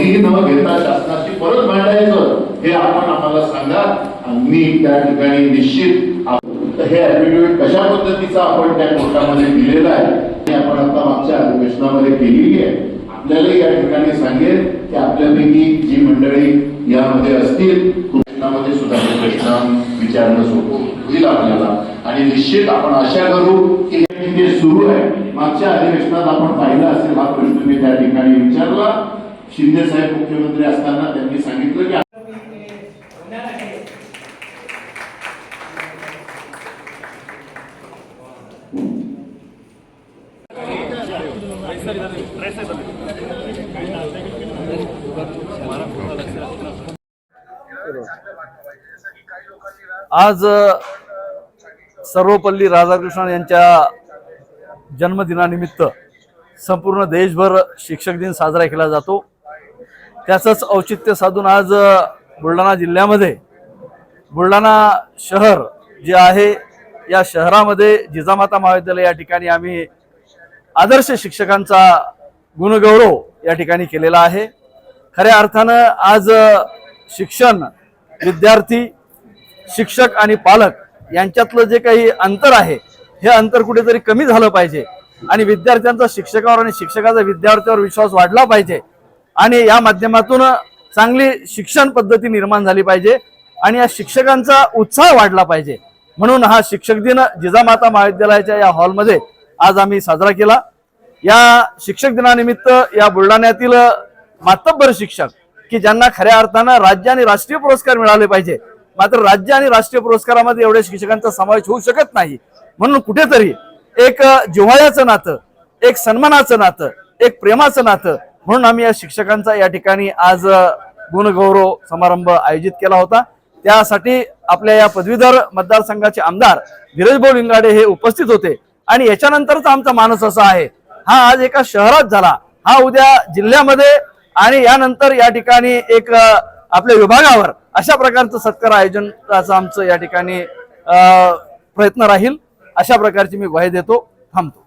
Fee न घेता शासनाशी परत मांडायचं हे आपण आम्हाला सांगा. आम्ही त्या ठिकाणी निश्चित हे ऍफिडेव्हिट कशा पद्धतीचा आपण त्या कोर्टामध्ये दिलेला आहे आपण आता मागच्या अधिवेशनामध्ये केलेली आहे. आपल्याला या ठिकाणी सांगेल की आपल्यापैकी जी मंडळी यामध्ये असतील कृष्णामध्ये सुद्धा हे प्रश्न विचारणं सोपं होईल आपल्याला. आणि निश्चित आपण आशा करू की हे सुरू आहे. मागच्या अधिवेशनात आपण पाहिलं असेल हा प्रश्न मी त्या ठिकाणी विचारला. शिंदे साहेब मुख्यमंत्री असताना त्यांनी सांगितलं की आज सर्वपल्ली राधाकृष्णन यांच्या जन्मदिनानिमित्त संपूर्ण देशभर शिक्षक दिन साजरा केला जातो. त्याचंच औचित्य साधून आज बुलढाणा जिल्ह्यामध्ये बुलढाणा शहर जे आहे या शहरामध्ये जिजामाता महाविद्यालय या ठिकाणी आम्ही आदर्श शिक्षकांचा गुणगौरव या ठिकाणी केलेला आहे. खऱ्या अर्थानं आज शिक्षण विद्यार्थी शिक्षक आणि पालक यांच्यातलं जे काही अंतर आहे हे अंतर कुठेतरी कमी झालं पाहिजे आणि विद्यार्थ्यांचा शिक्षकावर आणि शिक्षकाचा विद्यार्थ्यावर विश्वास वाढला पाहिजे. आणि या माध्यमातून चांगली शिक्षण पद्धती निर्माण झाली पाहिजे आणि या शिक्षकांचा उत्साह वाढला पाहिजे. म्हणून हा शिक्षक दिन जिजामाता महाविद्यालयाच्या या हॉलमध्ये आज आम्ही साजरा केला. या शिक्षक दिनानिमित्त या बुलढाण्यातील मातब्बर शिक्षक की ज्यांना खऱ्या अर्थानं राज्य आणि राष्ट्रीय पुरस्कार मिळाले पाहिजे. मात्र राज्य आणि राष्ट्रीय पुरस्कारामध्ये एवढ्या शिक्षकांचा समावेश होऊ शकत नाही. म्हणून कुठेतरी एक जिव्हाळ्याचं नातं एक सन्मानाचं नातं एक प्रेमाचं नातं म्हणून आम्ही या शिक्षकांचा या ठिकाणी आज गुणगौरव समारंभ आयोजित केला होता. त्यासाठी आपल्या या पदवीधर मतदारसंघाचे आमदार धीरजभाऊ लिंगाडे हे उपस्थित होते. आणि याच्यानंतरचा आमचा मानस असा आहे हा आज एका शहरात झाला. हा उद्या जिल्ह्यामध्ये आणि यानंतर या ठिकाणी एक आपल्या विभागावर अशा प्रकारचं सत्कार आयोजनाचं आमचं या ठिकाणी प्रयत्न राहील. अशा प्रकारची मी ग्वाही देतो थांबतो.